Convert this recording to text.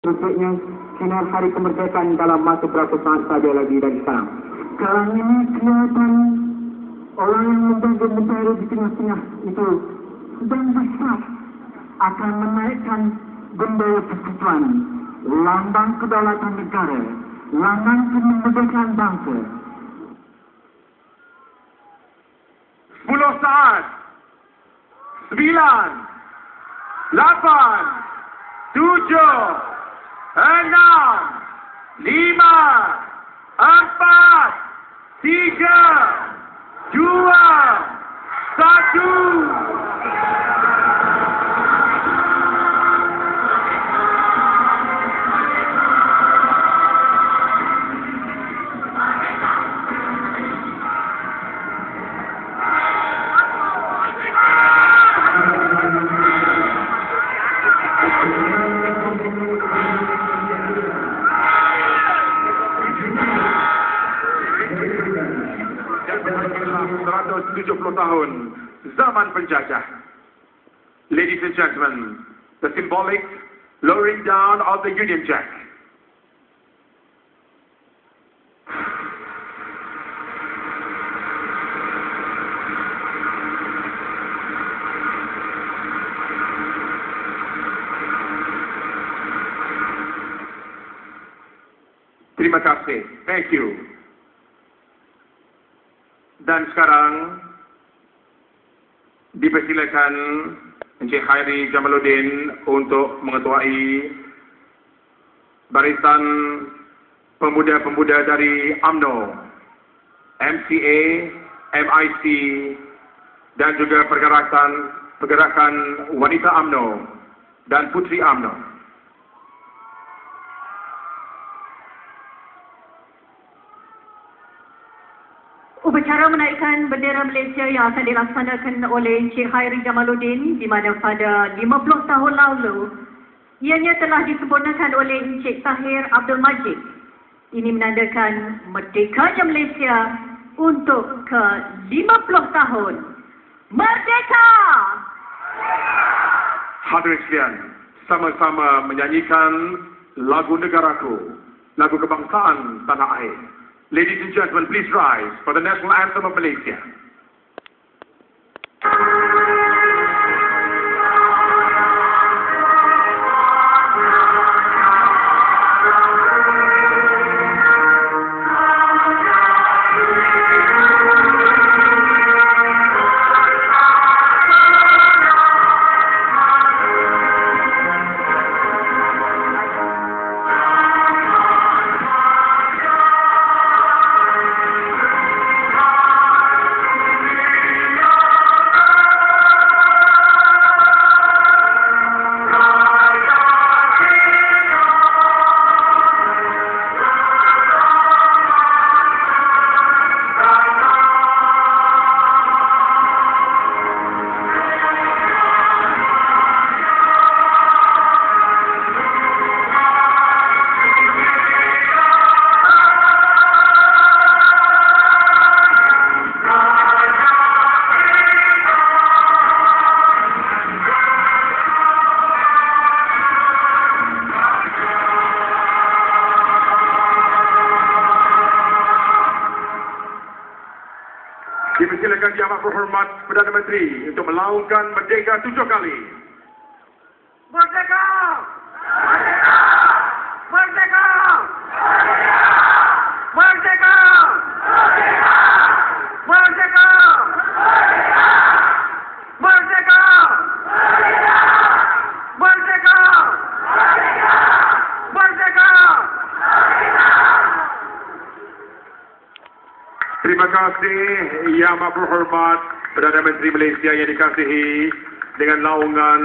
Berikutnya, sinar hari kemerdekaan dalam masa berapa saat saja lagi dari sekarang. Sekarang ini kelihatan orang yang menjaga bendera di tengah-tengah itu sedang bersiap akan menaikkan bendera persekutuan, lambang kedaulatan negara, lambang kemerdekaan bangsa. 10 saat 9 8 7 6 5 4 3 2 1 170 tahun zaman penjajah. Ladies and gentlemen, the symbolic lowering down of the Union Jack. Terima kasih. Thank you. Dan sekarang dipersilakan Encik Khairi Jamaluddin untuk mengetuai barisan pemuda-pemuda dari AMNO, MCA, MIC dan juga pergerakan pergerakan wanita AMNO dan putri AMNO. Upacara menaikkan bendera Malaysia yang akan dilaksanakan oleh Encik Hairi Jamaluddin di mana pada 50 tahun lalu ianya telah disempurnakan oleh Encik Tahir Abdul Majid. Ini menandakan merdekanya Malaysia untuk ke 50 tahun. Merdeka! Hadirin sekalian, sama-sama menyanyikan lagu negaraku, lagu kebangsaan tanah air. Ladies and gentlemen, please rise for the national anthem of Malaysia. Dipersilakan Yang Amat Berhormat Perdana Menteri untuk melaungkan merdeka tujuh kali. Merdeka! Merdeka! Merdeka! Terima kasih Yang Amat Berhormat Perdana Menteri Malaysia yang dikasihi dengan naungan